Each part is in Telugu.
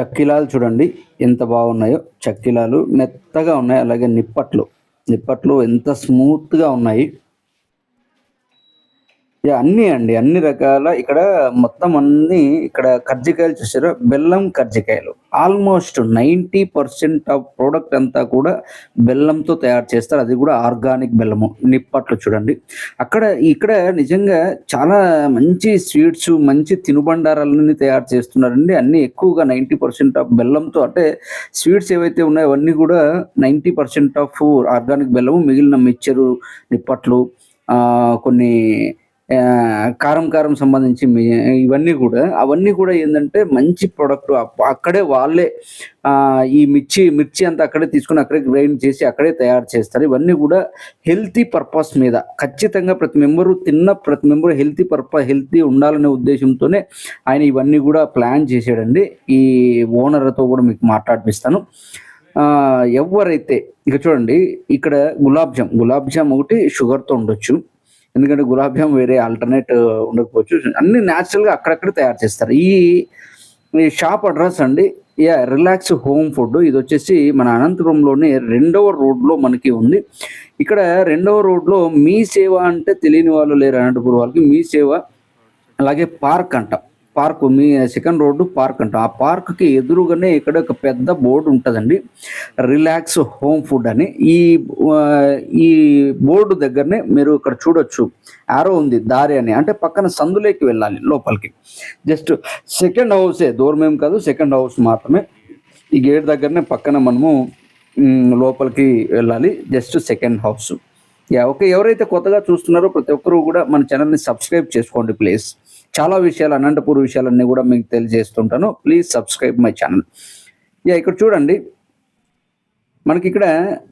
చక్కిలాలు చూడండి ఎంత బాగున్నాయో. చక్కిలాలు మెత్తగా ఉన్నాయి అలాగే నిప్పట్లు. నిప్పట్లు ఎంత స్మూత్గా ఉన్నాయి. యా, అన్నీ అండి అన్ని రకాల ఇక్కడ మొత్తం అన్ని ఇక్కడ కర్జికాయలు చూసారు బెల్లం కర్జికాయలు. Almost ninety percent of product అంతా కూడా బెల్లంతో తయారు చేస్తారు. అది కూడా ఆర్గానిక్ బెల్లము. నిప్పట్లు చూడండి. అక్కడ ఇక్కడ నిజంగా చాలా మంచి స్వీట్స్ మంచి తినుబండారాలన్నీ తయారు చేస్తున్నారండి. అన్ని ఎక్కువగా నైంటీ పర్సెంట్ ఆఫ్ బెల్లంతో అంటే స్వీట్స్ ఏవైతే ఉన్నాయో అవన్నీ కూడా నైంటీ పర్సెంట్ ఆఫ్ ఆర్గానిక్ బెల్లము మిగిలిన మిక్చరు నిప్పట్లు కొన్ని కారం కారం సంబంధించి ఇవన్నీ కూడా అవన్నీ కూడా ఏంటంటే మంచి ప్రోడక్ట్ అక్కడే వాళ్ళే ఈ మిర్చి మిర్చి అంతా అక్కడే తీసుకుని అక్కడే గ్రైండ్ చేసి అక్కడే తయారు చేస్తారు. ఇవన్నీ కూడా హెల్తీ పర్పస్ మీద ఖచ్చితంగా ప్రతి మెంబరు తిన్న ప్రతి మెంబరు హెల్తీ పర్పస్ హెల్తీ ఉండాలనే ఉద్దేశంతోనే ఆయన ఇవన్నీ కూడా ప్లాన్ చేసాడండి. ఈ ఓనర్తో కూడా మీకు మాట్లాడిపిస్తాను. ఎవరైతే ఇక చూడండి ఇక్కడ గులాబ్ జామ్ గులాబ్ జామ్ ఒకటి షుగర్తో ఉండొచ్చు. ఎందుకంటే గులాబ్ వేరే ఆల్టర్నేట్ ఉండకపోవచ్చు. అన్ని న్యాచురల్గా అక్కడక్కడ తయారు చేస్తారు. ఈ ఈ షాప్ అడ్రస్ అండి యా రిలాక్స్ హోమ్ ఫుడ్. ఇది వచ్చేసి మన అనంతపురంలోని రెండవ రోడ్లో మనకి ఉంది. ఇక్కడ రెండవ రోడ్లో మీ సేవ అంటే తెలియని వాళ్ళు లేరు అనంతపురం వాళ్ళకి. మీ సేవ అలాగే పార్క్ అంట. పార్క్ మీ సెకండ్ రోడ్డు పార్క్ అంట. ఆ పార్క్కి ఎదురుగానే ఇక్కడ ఒక పెద్ద బోర్డు ఉంటుందండి. రిలాక్స్ హోమ్ ఫుడ్ అని. ఈ ఈ బోర్డు దగ్గరనే మీరు ఇక్కడ చూడొచ్చు. ఆరో ఉంది దారి అని. అంటే పక్కన సందులోకి వెళ్ళాలి లోపలికి. జస్ట్ సెకండ్ హౌసే దూరం ఏం కాదు సెకండ్ హౌస్ మాత్రమే. ఈ గేట్ దగ్గరనే పక్కన మనము లోపలికి వెళ్ళాలి. Just second house. Yeah okay ఎవరైతే కొత్తగా చూస్తున్నారో ప్రతి ఒక్కరూ కూడా మన ఛానల్ని సబ్స్క్రైబ్ చేసుకోండి ప్లీజ్. చాలా విషయాలు అనంతపూర్ విషయాలన్నీ కూడా మీకు తెలియజేస్తుంటాను. Please subscribe my channel yeah ఇక్కడ చూడండి. మనకి ఇక్కడ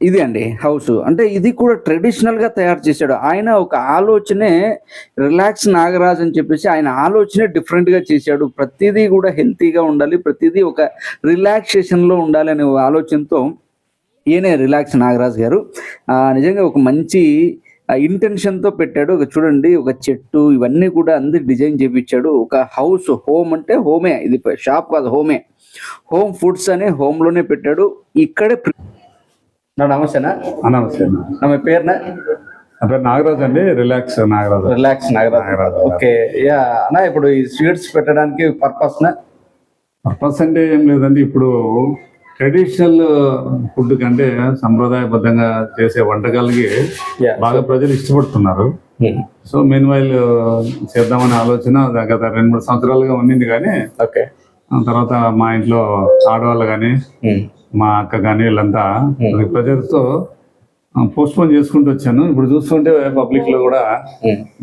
ఇది అండి హౌస్ అంటే ఇది కూడా ట్రెడిషనల్గా తయారు చేశాడు. ఆయన ఒక ఆలోచనే రిలాక్స్ నాగరాజ్ అని చెప్పేసి ఆయన ఆలోచనే డిఫరెంట్గా చేశాడు. ప్రతిదీ కూడా హెల్తీగా ఉండాలి ప్రతిదీ ఒక రిలాక్సేషన్లో ఉండాలి అనే ఆలోచనతో ఈయనే రిలాక్స్ నాగరాజ్ గారు. నిజంగా ఒక మంచి ఇంటెన్షన్తో పెట్టాడు. ఒక చూడండి ఒక చెట్టు ఇవన్నీ కూడా అందరు డిజైన్ చేపించాడు. ఒక హౌస్ హోమ్ అంటే హోమే ఇది షాప్ కాదు హోమే హోమ్ ఫుడ్స్ అనే హోమ్లోనే పెట్టాడు. ఇక్కడే నా నమస్తేనా? నమస్తే. నా పేరునా? నా పేరు నాగరాజ్ అండి. Relax Nagaraj. Relax Nagaraj. Okay. Yeah అన్న ఇప్పుడు ఈ స్వీట్స్ పెట్టడానికి పర్పస్ నా? పర్పస్ అంటే ఏం లేదండి. ఇప్పుడు ట్రెడిషనల్ ఫుడ్ కంటే సంప్రదాయబద్ధంగా చేసే వంటకాలకి. బాగా ప్రజలు ఇష్టపడుతున్నారు. సో మెయిన్ వైల్ చేద్దామనే ఆలోచన గత రెండు మూడు సంవత్సరాలుగా ఉండింది కానీ ఓకే తర్వాత మా ఇంట్లో ఆడవాళ్ళు కానీ మా అక్క కానీ వీళ్ళంతా ప్రజలతో పోస్ట్ పోన్ చేసుకుంటూ వచ్చాను. ఇప్పుడు చూస్తుంటే పబ్లిక్లో కూడా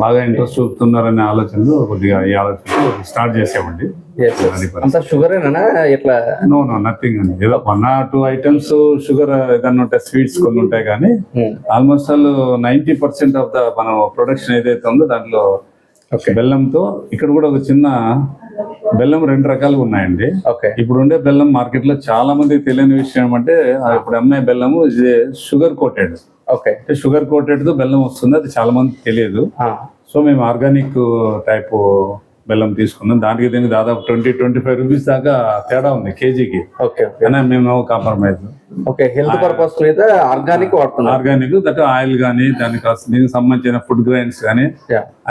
బాగా ఇంట్రెస్ట్ చూపుతున్నారనే ఆలోచనలు కొద్దిగా ఈ ఆలోచనలు స్టార్ట్ చేసామండి ఎట్లా? నో నో నథింగ్ అండి. ఏదో one or two items sugar ఏదన్నా ఉంటాయి స్వీట్స్ కొన్ని ఉంటాయి కానీ almost all ninety percent of the మన ప్రొడక్షన్ ఏదైతే ఉందో దాంట్లో బెల్లంతో ఇక్కడ కూడా ఒక చిన్న బెల్లం రెండు రకాలుగా ఉన్నాయండి. ఓకే. ఇప్పుడు ఉండే బెల్లం మార్కెట్లో చాలా మందికి తెలియని విషయం ఏమంటే ఆ ఇప్పుడు అమ్మే బెల్లము ఇది షుగర్ కోటెడ్ ఓకే. అంటే షుగర్ కోటెడ్తో బెల్లం వస్తుంది అది చాలా మందికి తెలియదు. సో మేము ఆర్గానిక్ టైప్ బెల్లం తీసుకున్నాం. దానికి దీనికి దాదాపు ట్వంటీ ట్వంటీ ఫైవ్ రూపీస్ దాకా తేడా ఉంది కేజీకి. ఓకే మేము కాంప్రమైజ్. ఓకే హెల్త్ పర్పస్ మీద ఆర్గానిక్ వాడుతున్నారు. ఆర్గానిక్ దట్ ఆయిల్ కానీ దానికి దీనికి సంబంధించిన ఫుడ్ గ్రైన్స్ కానీ.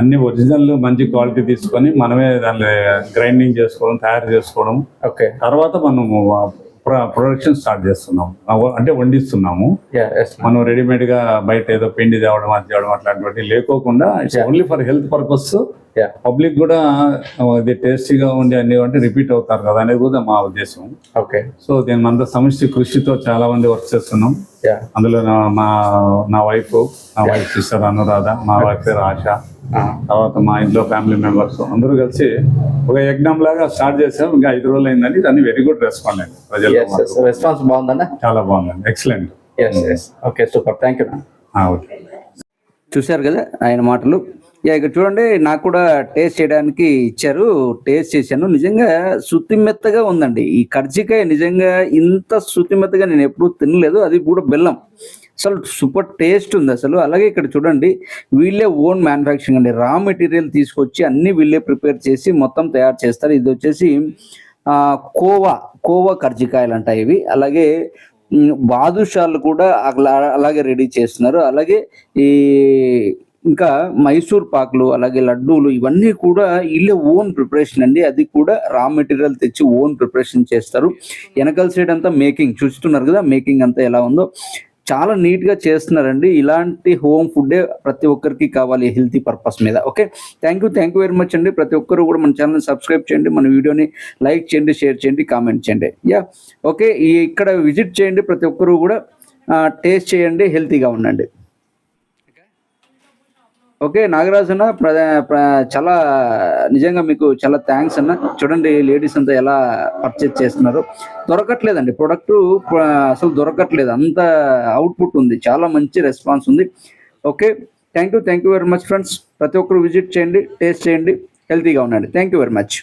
అన్ని ఒరిజినల్ మంచి క్వాలిటీ తీసుకొని మనమే దాన్ని గ్రైండింగ్ చేసుకోవడం తయారు చేసుకోవడం. ఓకే తర్వాత మనము ప్రొడక్షన్ స్టార్ట్ చేస్తున్నాం అంటే వండిస్తున్నాము. మనం రెడీమేడ్గా బయట ఏదో పిండి తేవడం అది తేవడం అట్లాంటివి లేకోకుండా it's. Only for health purpose yeah public కూడా ఇది టేస్టీగా ఉండి అన్ని అంటే రిపీట్ అవుతారు కదా అనేది కూడా మా ఉద్దేశం. ఓకే సో దీని అంతా సమిష్టి కృషితో చాలా మంది వర్క్ చేస్తున్నాం. అందులో నా మా నా వైఫ్ నా వైఫ్ సిస్టర్ అనురాధ మా వైఫ్ పేరు ఆశ. తర్వాత మా ఇంట్లో ఫ్యామిలీ మెంబర్స్ అందరూ కలిసి ఒక యజ్ఞం లాగా స్టార్ట్ చేసాం. ఇంకా ఐదు రోజులు అయిందండి దాన్ని వెరీ గుడ్ రెస్పాండ్ అయింది ప్రజలు రెస్పాన్స్ బాగుందన్న? చాలా బాగుందండి. Excellent okay super thank you okay. చూశారు కదా ఆయన మాటలు. ఇక ఇక్కడ చూడండి నాకు కూడా టేస్ట్ చేయడానికి ఇచ్చారు. టేస్ట్ చేశాను. నిజంగా శుతిమెత్తగా ఉందండి. ఈ కర్జికాయ నిజంగా ఇంత శుతిమెత్తగా నేను ఎప్పుడూ తినలేదు. అది కూడా బెల్లం. అసలు సూపర్ టేస్ట్ ఉంది అసలు. అలాగే ఇక్కడ చూడండి వీళ్ళే ఓన్ మ్యానుఫ్యాక్చరింగ్ అండి. రా మెటీరియల్ తీసుకొచ్చి అన్ని వీళ్ళే ప్రిపేర్ చేసి మొత్తం తయారు చేస్తారు. ఇది వచ్చేసి కోవా కోవా కర్జికాయలు అంట ఇవి. అలాగే బాదుషాలు కూడా అలా అలాగే రెడీ చేస్తున్నారు. అలాగే ఈ ఇంకా మైసూర్ పాకులు అలాగే లడ్డూలు ఇవన్నీ కూడా ఇల్లే ఓన్ ప్రిపరేషన్ అండి. అది కూడా రా మెటీరియల్ తెచ్చి ఓన్ ప్రిపరేషన్ చేస్తారు. వెనకల సైడ్ అంతా మేకింగ్ చూస్తున్నారు కదా మేకింగ్ అంతా ఎలా ఉందో. చాలా నీట్గా చేస్తున్నారండి. ఇలాంటి హోమ్ ఫుడ్డే ప్రతి ఒక్కరికి కావాలి హెల్తీ పర్పస్ మీద. Okay? Thank you thank you very much అండి. ప్రతి ఒక్కరు కూడా మన ఛానల్ని సబ్స్క్రైబ్ చేయండి. మన వీడియోని లైక్ చేయండి షేర్ చేయండి కామెంట్ చేయండి. యా? ఓకే? ఈ ఇక్కడ విజిట్ చేయండి ప్రతి ఒక్కరు కూడా. టేస్ట్ చేయండి హెల్తీగా ఉండండి. ఓకే నాగరాజు అన్న ప్ర చాలా నిజంగా మీకు చాలా థ్యాంక్స్ అన్న. చూడండి లేడీస్ అంతా ఎలా పర్చేజ్ చేస్తున్నారు. దొరకట్లేదండి ప్రొడక్ట్ అసలు దొరకట్లేదు. అంత అవుట్పుట్ ఉంది చాలా మంచి రెస్పాన్స్ ఉంది. Okay thank you thank you very much friends ప్రతి ఒక్కరు విజిట్ చేయండి టేస్ట్ చేయండి హెల్తీగా ఉండండి. Thank you very much